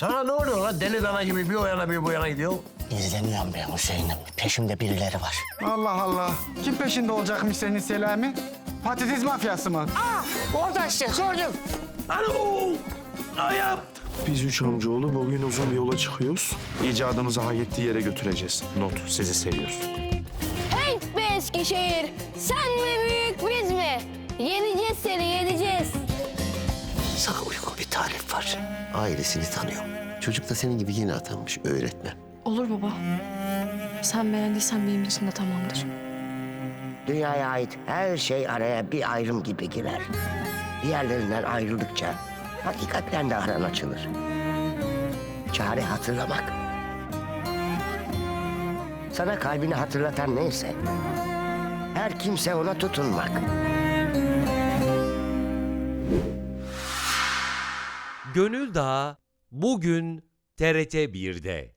Sana ne oluyor lan? Deli dana gibi bir o yana bir bu yana gidiyor. İzleniyorum ben Hüseyin'im. Peşimde birileri var. Allah Allah. Kim peşinde olacakmış senin Selami? Patates mafyası mı? Orada işte gördüm. Alo! Ayağım! Biz üç amcaoğlu bugün uzun bir yola çıkıyoruz. İcadımızı hak ettiği yere götüreceğiz. Not, sizi seviyoruz. Hey be Eskişehir! Sen mi büyük biz mi? Yeneceğiz seni yeneceğiz. Sana uygun bir tarif var. Ailesini tanıyorum. Çocuk da senin gibi yeni atanmış öğretmen. Olur baba. Sen beğendiysen benim için de tamamdır. Dünyaya ait her şey araya bir ayrım gibi girer. Diğerlerinden ayrıldıkça hakikatten de aran açılır. Çare hatırlamak. Sana kalbini hatırlatan neyse, her kimse ona tutunmak. Gönül Dağı bugün TRT 1'de.